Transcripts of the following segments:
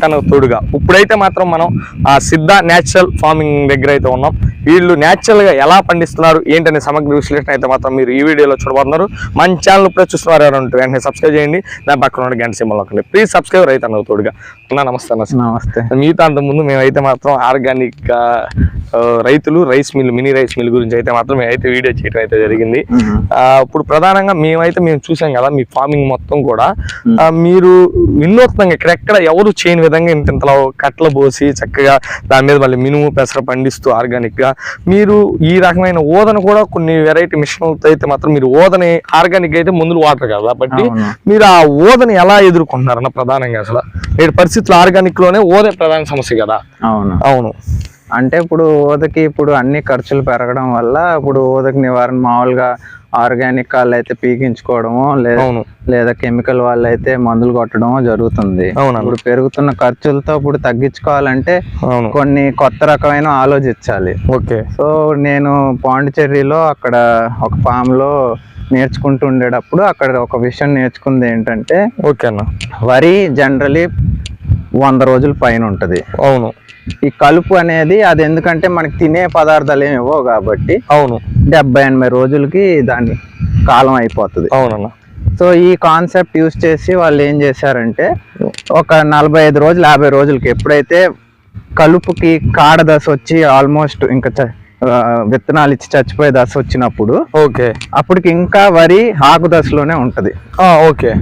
రైతన్నకు తోడుగా. ఇప్పుడైతే మాత్రం మనం ఆ సిద్ధ న్యాచురల్ ఫార్మింగ్ దగ్గర అయితే ఉన్నాం. వీళ్ళు న్యాచురల్గా ఎలా పండిస్తున్నారు ఏంటనే సమగ్ర విశ్లేషణ అయితే మాత్రం మీరు ఈ వీడియోలో చూడబోతున్నారు. మన ఛానల్ ఇప్పుడే చూస్తున్నారు ఎవరు ఉంటే వెంటనే సబ్స్క్రైబ్ చేయండి. దాని పక్కన ఉన్న గంట సింబల్ నొక్కండి. ప్లీజ్ సబ్స్క్రైబ్ తోడుగా. అన్న నమస్తే అన్న. నమస్తే. మిగతా అంత ముందు మేమైతే మాత్రం ఆర్గానిక్ రైతులు rice mill mini rice mill గురించి అయితే మాత్రం మేమైతే వీడియో చేయడం అయితే జరిగింది. ఆ, ఇప్పుడు ప్రధానంగా మేమైతే మేము చూసాం కదా మీ ఫార్మింగ్ మొత్తం కూడా. మీరు వినూత్నంగా ఎక్కడెక్కడ ఎవరు చేయని విధంగా ఇంత ఇంతలో కట్టలు పోసి చక్కగా దాని మీద మళ్ళీ మినుము పెసర పండిస్తూ ఆర్గానిక్గా మీరు ఈ రకమైన ఓదన కూడా కొన్ని వెరైటీ మిషన్లతో అయితే మాత్రం మీరు ఓదని ఆర్గానిక్ అయితే ముందు వాటర్ కదా. కాబట్టి. మీరు ఆ ఓదని ఎలా ఎదుర్కొంటున్నారన్న ప్రధానంగా అసలు? నేటి పరిస్థితుల్లో ఆర్గానిక్లోనే ఓదే ప్రధాన సమస్య కదా. అవును. అవును. అంటే ఇప్పుడు ఊదకి ఇప్పుడు అన్ని ఖర్చులు పెరగడం వల్ల ఇప్పుడు ఊదకి నివారణ మామూలుగా ఆర్గానిక్ వాళ్ళు అయితే పీకించుకోవడము లేదా కెమికల్ వాళ్ళు అయితే మందులు కొట్టడము జరుగుతుంది. ఇప్పుడు పెరుగుతున్న ఖర్చులతో ఇప్పుడు తగ్గించుకోవాలంటే కొన్ని కొత్త రకమైన ఆలోచించాలి. ఓకే. సో నేను పాండిచేరిలో అక్కడ ఒక ఫామ్లో నేర్చుకుంటూ ఉండేటప్పుడు అక్కడ ఒక విషయం నేర్చుకుంది ఏంటంటే ఓకే అన్న. వరి జనరలీ వంద రోజుల పైన ఉంటుంది. అవును. ఈ కలుపు అనేది అది ఎందుకంటే మనకి తినే పదార్థాలు ఏమి ఇవ్వవు కాబట్టి అవును. డెబ్బై ఎనభై రోజులకి దాని కాలం అయిపోతుంది. అవునన్న. సో ఈ కాన్సెప్ట్ యూస్ చేసి వాళ్ళు ఏం చేశారంటే ఒక నలభై ఐదు రోజులు యాభై రోజులకి ఎప్పుడైతే కలుపుకి కాడ దశ వచ్చి ఆల్మోస్ట్ ఇంకా విత్తనాలు ఇచ్చి చచ్చిపోయే దశ వచ్చినప్పుడు ఓకే. అప్పటికి ఇంకా వరి ఆకు దశలోనే ఉంటది. ఓకే.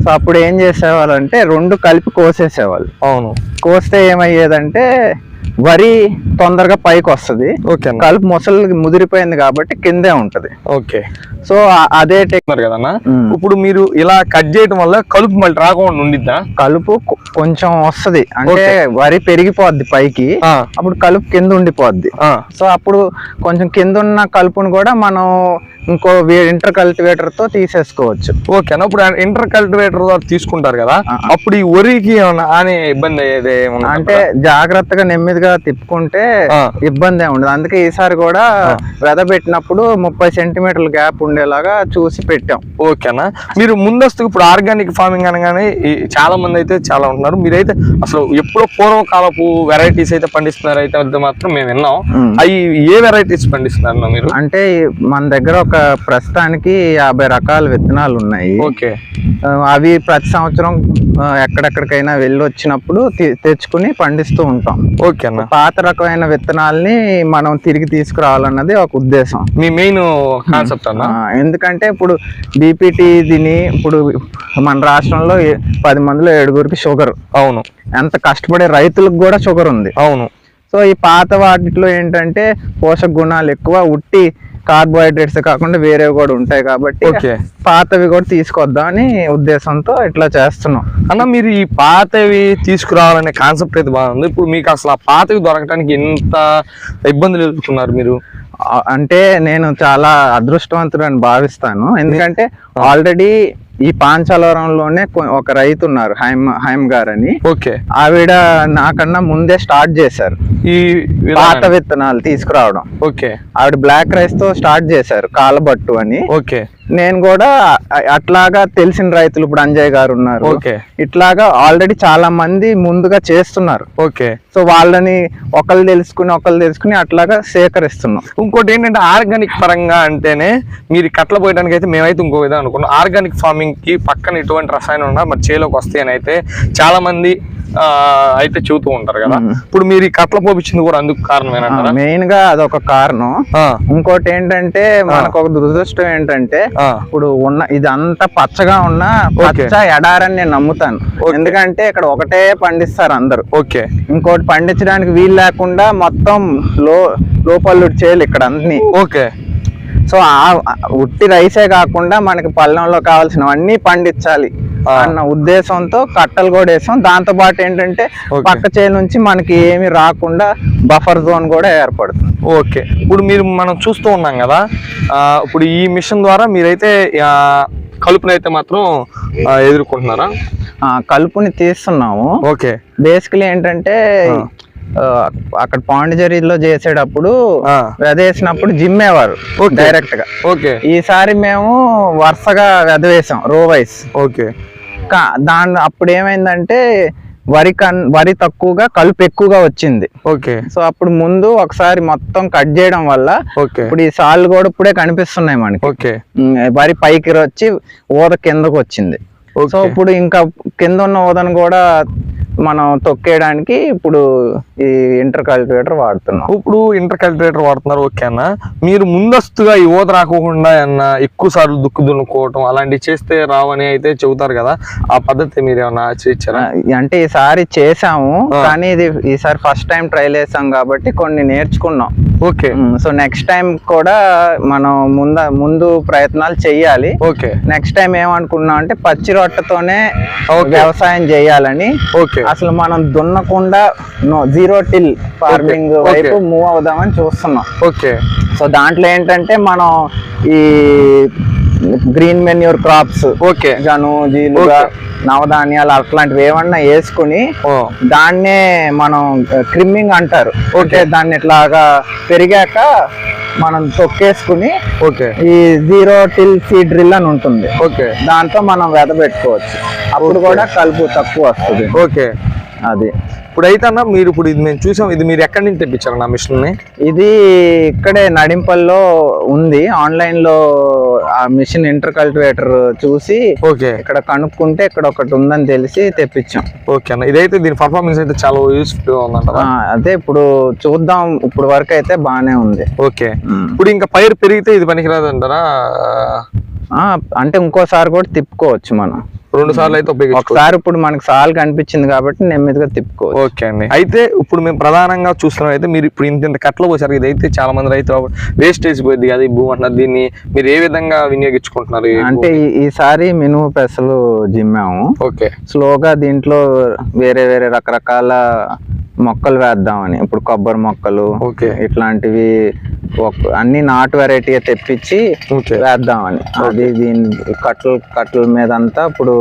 సో అప్పుడు ఏం చేసేవాళ్ళు అంటే రెండు కలిపి కోసేసేవాళ్ళు. అవును. కోస్తే ఏమయ్యేదంటే వరి తొందరగా పైకి వస్తుంది. కలుపు ముసలి ముదిరిపోయింది కాబట్టి కిందే ఉంటది. ఓకే. సో అదే టెక్ ఉన్నారు కదన్న. ఇప్పుడు మీరు ఇలా కట్ చేయడం వల్ల కలుపు మళ్ళీ రాకుండా ఉండిద్దా? కలుపు కొంచెం వస్తది. అంటే వరి పెరిగిపోద్ది పైకి అప్పుడు కలుపు కింద ఉండిపోద్ది. సో అప్పుడు కొంచెం కింద ఉన్న కలుపును కూడా మనం ఇంకో ఇంటర్ కల్టివేటర్తో తీసేసుకోవచ్చు. ఓకేనా ఇప్పుడు ఇంటర్ కల్టివేటర్ ద్వారా తీసుకుంటారు కదా. అప్పుడు ఈ వరికి అనే ఇబ్బంది అయ్యేది ఏమన్నా అంటే జాగ్రత్తగా నెమ్మదిగా తిప్పుకుంటే ఆ. ఇబ్బంది ఉండదు. అందుకే ఈసారి కూడా వెద పెట్టినప్పుడు ముప్పై సెంటీమీటర్ల గ్యాప్ ఉండేలాగా చూసి పెట్టాం. ఓకేనా మీరు ముందస్తు ఇప్పుడు ఆర్గానిక్ ఫార్మింగ్ అనగానే చాలా మంది అయితే చాలా ఉంటున్నారు. మీరైతే అసలు ఎప్పుడో పూర్వకాలపు వెరైటీస్ అయితే పండిస్తున్నారు అయితే మాత్రం మేము విన్నాం. అవి ఏ వెరైటీస్ పండిస్తున్నారు మీరు? అంటే మన దగ్గర ఒక ప్రస్తుతానికి యాభై రకాల విత్తనాలు ఉన్నాయి. ఓకే. అవి ప్రతి సంవత్సరం ఎక్కడెక్కడికైనా వెళ్ళి వచ్చినప్పుడు తెచ్చుకుని పండిస్తూ ఉంటాం. ఓకే అన్న. పాత రకమైన విత్తనాల్ని మనం తిరిగి తీసుకురావాలన్నది ఒక ఉద్దేశం. మీ మెయిన్ కాన్సెప్ట్ అన్న. ఎందుకంటే ఇప్పుడు బీపీటీ దీని ఇప్పుడు మన రాష్ట్రంలో పది మందిలో ఏడుగురికి షుగర్. అవును. ఎంత కష్టపడే రైతులకు కూడా షుగర్ ఉంది. అవును. సో ఈ పాత వాటిలో ఏంటంటే పోషక గుణాలు ఎక్కువ ఉట్టి కార్బోహైడ్రేట్స్ కాకుండా వేరేవి కూడా ఉంటాయి కాబట్టి పాతవి కూడా తీసుకొద్దాం అని ఉద్దేశంతో ఇట్లా చేస్తున్నాం. అన్న మీరు ఈ పాతవి తీసుకురావాలనే కాన్సెప్ట్ అయితే బాగుంది. ఇప్పుడు మీకు అసలు ఆ పాతవి దొరకడానికి ఎంత ఇబ్బందులు ఎదుర్కొన్నారు మీరు? అంటే నేను చాలా అదృష్టవంతుడు అని భావిస్తాను. ఎందుకంటే ఆల్రెడీ ఈ పాంచలవరంలోనే ఒక రైతు ఉన్నారు హైమ్ హైమ్ గారు అని ఓకే. ఆవిడ నాకన్నా ముందే స్టార్ట్ చేశారు. ఈ పాత విత్తనాలు తీసుకురావడం. ఓకే. ఆవిడ బ్లాక్ రైస్తో స్టార్ట్ చేశారు కాలబట్టు అని. ఓకే. నేను కూడా అట్లాగా తెలిసిన రైతులు ఇప్పుడు అంజయ్ గారు ఉన్నారు. ఓకే. ఇట్లాగా ఆల్రెడీ చాలా మంది ముందుగా చేస్తున్నారు. ఓకే. సో వాళ్ళని ఒకళ్ళు తెలుసుకుని ఒకళ్ళు తెలుసుకుని అట్లాగా సేకరిస్తున్నాం. ఇంకోటి ఏంటంటే ఆర్గానిక్ పరంగా అంటేనే మీరు కట్ల పోయడానికి అయితే మేమైతే ఇంకో విధంగా అనుకున్నాం. ఆర్గానిక్ ఫార్మింగ్కి పక్కన ఎటువంటి రసాయనం ఉన్నా మరి చేలోకి వస్తాయని అయితే చాలా మంది అయితే చెబుతూ ఉంటారు కదా. ఇప్పుడు మీరు ఈ కట్ల పోపించింది కూడా అందుకు కారణమేనంటారా? మెయిన్గా అదొక కారణం. ఇంకోటి ఏంటంటే మనకు ఒక దురదృష్టం ఏంటంటే ఇప్పుడు ఉన్న ఇదంతా పచ్చగా ఉన్న. పచ్చ ఎడారని నేను నమ్ముతాను. ఎందుకంటే ఇక్కడ ఒకటే పండిస్తారు అందరూ. ఓకే. ఇంకోటి పండించడానికి వీలు లేకుండా మొత్తం లో లోపల్లుడు చేయాలి ఇక్కడ అన్ని ఓకే. సో ఆ ఉట్టి రైసే కాకుండా మనకి పళ్ళెంలో కావాల్సినవన్నీ పండించాలి. అన్న ఉద్దేశంతో కట్టలు కూడా వేసాం. దాంతో పాటు ఏంటంటే. పక్క చేయి నుంచి మనకి ఏమి రాకుండా బఫర్ జోన్ కూడా ఏర్పడుతుంది. ఓకే. ఇప్పుడు మీరు మనం చూస్తూ ఉన్నాం కదా ఇప్పుడు ఈ మిషన్ ద్వారా మీరైతే కలుపునైతే మాత్రం ఎదుర్కొంటున్నారా? కలుపుని తీస్తున్నాము. ఓకే. బేసికలీ ఏంటంటే అక్కడ పాండిచేరిలో చేసేటప్పుడు వెదేసినప్పుడు జిమ్మేవారు. డైరెక్ట్గా ఓకే. ఈసారి మేము వరుసగా వెదవేసాం రో వైస్. ఓకే. దాని అప్పుడు ఏమైందంటే వరి కన్ వరి తక్కువగా కలుపు ఎక్కువగా వచ్చింది. ఓకే. సో అప్పుడు ముందు ఒకసారి మొత్తం కట్ చేయడం వల్ల ఇప్పుడు ఈ సార్లు కూడా ఇప్పుడే కనిపిస్తున్నాయి మనకి. ఓకే. వరి పైకి వచ్చి ఊద కిందకు వచ్చింది. సో ఇప్పుడు ఇంకా కింద ఉన్న ఊదను కూడా మనం తొక్కేయడానికి ఇప్పుడు ఈ ఇంటర్ కల్టివేటర్ వాడుతున్నాం. ఇప్పుడు ఇంటర్ కల్టివేటర్ వాడుతున్నారు ఓకే అన్న. మీరు ముందస్తుగా ఈ ఊత రాకోకుండా అన్న ఎక్కువ సార్లు దుక్కు దున్నుకోవటం అలాంటివి చేస్తే రావని అయితే చెబుతారు కదా. ఆ పద్ధతి మీరు ఏమన్నా ఆచరించారా ఆ, అంటే ఈసారి చేసాము. కానీ ఇది ఈసారి ఫస్ట్ టైం ట్రైల్ వేసాం కాబట్టి కొన్ని నేర్చుకున్నాం. ఓకే. సో నెక్స్ట్ టైం కూడా మనం ముంద ముందు ప్రయత్నాలు చెయ్యాలి. ఓకే. నెక్స్ట్ టైం ఏమనుకున్నాం అంటే పచ్చి రొట్టెతోనే. వ్యవసాయం చేయాలని. ఓకే. అసలు మనం దున్నకుండా జీరో టిల్ ఫార్మింగ్. వైపు మూవ్ అవుదామని చూస్తున్నాం. ఓకే. సో దాంట్లో ఏంటంటే మనం ఈ గ్రీన్ మెన్యూర్ క్రాప్స్ ఓకే. జను జీలుగా. నవధాన్యాలు అట్లాంటివి ఏమన్నా వేసుకుని దాన్నే మనం క్రిమ్మింగ్ అంటారు. ఓకే. దాన్ని ఇట్లాగా పెరిగాక మనం తొక్కేసుకుని ఓకే. ఈ జీరో టిల్ సీడ్ డ్రిల్ అని ఉంటుంది. ఓకే. దాంతో మనం వెద పెట్టుకోవచ్చు. అప్పుడు కూడా కలుపు తక్కువ వస్తుంది. ఓకే. అది. ఇప్పుడు అయితే అన్న మీరు ఇప్పుడు ఇది మేము చూసాం ఇది మీరు ఎక్కడి నుంచి తెప్పించారు నా మిషన్ ఇది ఇక్కడే నడింపల్లో ఉంది. ఆన్లైన్లో ఆ మిషన్ ఇంటర్ కల్టివేటర్ చూసి ఓకే. ఇక్కడ కనుక్కుంటే ఇక్కడ ఒకటి ఉందని తెలిసి తెప్పించాం. ఓకే అన్న. ఇదైతే దీని పర్ఫార్మెన్స్ అయితే చాలా యూస్ఫుల్ ఉందంటారా ఆ, అదే ఇప్పుడు చూద్దాం. ఇప్పుడు వరకు అయితే బాగానే ఉంది. ఓకే. ఇప్పుడు ఇంకా పైరు పెరిగితే ఇది పనికిరాదు అంటారా అంటే ఇంకోసారి కూడా తిప్పుకోవచ్చు మనం. రెండు సార్లు అయితే ఒకసారి ఇప్పుడు మనకి సాల్ కనిపించింది కాబట్టి నెమ్మదిగా తిప్పుకోవచ్చు. ఓకే అండి. అయితే ఇప్పుడు మేము ప్రధానంగా చూస్తున్నాం అయితే మీరు ఇప్పుడు ఇంత ఇంత కట్టలు పోసారు. ఇదైతే చాలా మంది రైతులు వేస్టేజ్ పోయింది కదా ఈ భూమి అంటున్నారు. దీన్ని మీరు ఏ విధంగా వినియోగించుకుంటున్నారు అంటే ఈసారి మినుము పెసలు జిమ్మాము. ఓకే. స్లోగా దీంట్లో వేరే వేరే రకరకాల మొక్కలు వేద్దామని. ఇప్పుడు కొబ్బరి మొక్కలు ఓకే. ఇట్లాంటివి అన్ని నాటు వెరైటీ తెప్పించి వేద్దామని. అది దీని కట్టల కట్టల మీద అంతా ఇప్పుడు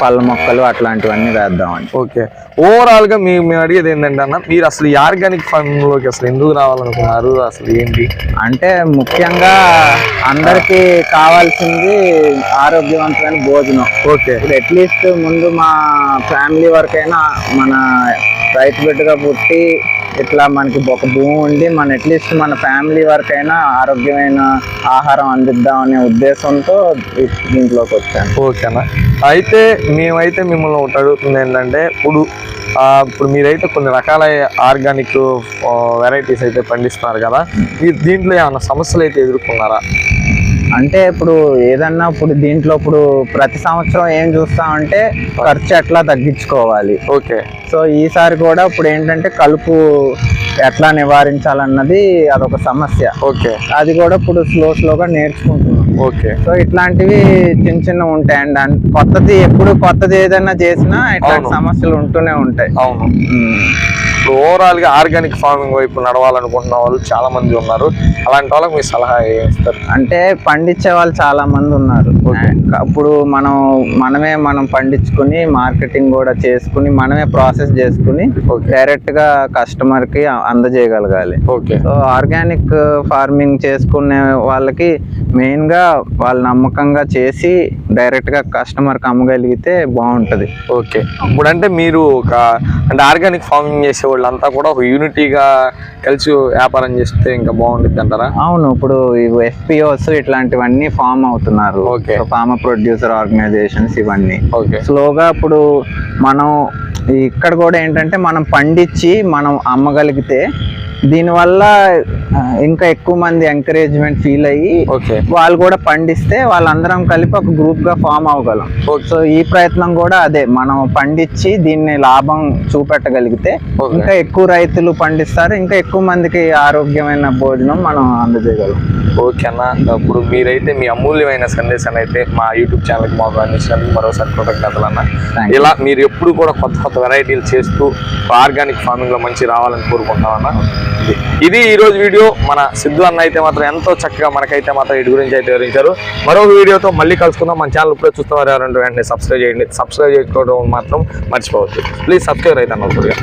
పళ్ళ మొక్కలు అట్లాంటివన్నీ వేద్దామని. ఓకే. ఓవరాల్గా మీ మేము అడిగేది ఏంటంటే అన్న మీరు అసలు ఈ ఆర్గానిక్ ఫార్మింగ్లోకి అసలు ఎందుకు రావాలనుకున్నారు? అసలు ఏంటి? అంటే ముఖ్యంగా అందరికి కావాల్సింది ఆరోగ్యవంతమైన భోజనం. ఓకే. ఇప్పుడు అట్లీస్ట్ ముందు మా ఫ్యామిలీ వరకైనా మన రైతు బిడ్డగా పుట్టి ఇట్లా మనకి ఒక భూమి ఉండి మన అట్లీస్ట్ మన ఫ్యామిలీ వరకైనా ఆరోగ్యమైన ఆహారం అందిద్దాం అనే ఉద్దేశంతో దీంట్లోకి వచ్చాను. ఓకే అన్న. అయితే మేమైతే మిమ్మల్ని ఒకటి అడుగుతుంది ఏంటంటే ఇప్పుడు ఇప్పుడు మీరైతే కొన్ని రకాల ఆర్గానిక్ వెరైటీస్ అయితే పండిస్తున్నారు కదా మీరు దీంట్లో ఏమైనా సమస్యలు అయితే ఎదుర్కొన్నారా? అంటే ఇప్పుడు ఏదన్నా ఇప్పుడు దీంట్లో ఇప్పుడు ప్రతి సంవత్సరం ఏం చూస్తామంటే ఖర్చు ఎట్లా తగ్గించుకోవాలి. ఓకే. సో ఈసారి కూడా ఇప్పుడు ఏంటంటే కలుపు ఎట్లా నివారించాలన్నది అదొక సమస్య. ఓకే. అది కూడా ఇప్పుడు స్లో స్లోగా నేర్చుకుంటున్నాం. ఓకే. సో ఇట్లాంటివి చిన్న చిన్న ఉంటాయండి అన్- కొత్తది ఎప్పుడు కొత్తది ఏదైనా చేసినా ఇట్లాంటి. సమస్యలు ఉంటూనే ఉంటాయి. అవును. ఇప్పుడు ఓవరాల్గా ఆర్గానిక్ ఫార్మింగ్ వైపు నడవాలనుకుంటున్న వాళ్ళు చాలా మంది ఉన్నారు. అలాంటి వాళ్ళకి మీ సలహా ఏం ఇస్తారు అంటే పండించే వాళ్ళు చాలా మంది ఉన్నారు అప్పుడు మనం మనమే మనం పండించుకుని మార్కెటింగ్ కూడా చేసుకుని మనమే ప్రాసెస్ చేసుకుని ఓకే డైరెక్ట్గా కస్టమర్కి అందజేయగలగాలి. ఓకే సో ఆర్గానిక్ ఫార్మింగ్ చేసుకునే వాళ్ళకి మెయిన్గా వాళ్ళు నమ్మకంగా చేసి డైరెక్ట్గా కస్టమర్కి అమ్మగలిగితే బాగుంటది. ఓకే ఇప్పుడు అంటే మీరు ఒక అంటే ఆర్గానిక్ ఫార్మింగ్ చేసే వాళ్ళంతా కూడా ఒక యూనిటీగా కలిసి వ్యాపారం చేస్తే ఇంకా బాగుంటుంది అంటారా? అవును ఇప్పుడు ఎఫ్పిఓస్ ఇట్లాంటివన్నీ ఫామ్ అవుతున్నారు. ఫార్మర్ ప్రొడ్యూసర్ ఆర్గనైజేషన్స్ ఇవన్నీ. ఓకే. స్లోగా ఇప్పుడు మనం ఇక్కడ కూడా ఏంటంటే మనం పండించి మనం అమ్మగలిగితే దీనివల్ల ఇంకా ఎక్కువ మంది ఎంకరేజ్మెంట్ ఫీల్ అయ్యి వాళ్ళు కూడా పండిస్తే వాళ్ళందరం కలిపి ఒక గ్రూప్గా ఫామ్ అవ్వగలం. సో ఈ ప్రయత్నం కూడా అదే. మనం పండించి దీన్ని లాభం చూపెట్టగలిగితే. ఇంకా ఎక్కువ రైతులు పండిస్తారు. ఇంకా ఎక్కువ మందికి ఆరోగ్యమైన భోజనం మనం అందజేయగలం. ఓకే అన్న. ఇప్పుడు మీరైతే మీ అమూల్యమైన సందేశాన్ని అయితే మా యూట్యూబ్ ఛానల్కి మాకు అందించినందుకు మరోసారి కృతజ్ఞతలు అన్న. ఇలా మీరు ఎప్పుడు కూడా కొత్త కొత్త వెరైటీలు చేస్తూ ఆర్గానిక్ ఫార్మింగ్లో మంచి రావాలని కోరుకుంటామన్న ఇది. ఇది ఈ రోజు వీడియో. మన సిద్ధు అన్న అయితే మాత్రం ఎంతో చక్కగా మనకైతే మాత్రం వీటి గురించి అయితే వివరించారు. మరో వీడియోతో మళ్ళీ కలుసుకుందాం. మన ఛానల్ ఇప్పుడే చూస్తున్నారు ఎవరంటే వెంటనే సబ్స్క్రైబ్ చేయండి. సబ్స్క్రైబ్ చేసుకోవడం మాత్రం మర్చిపోవద్దు. ప్లీజ్ సబ్స్క్రైబ్ అయితే అన్న ఒకటిగా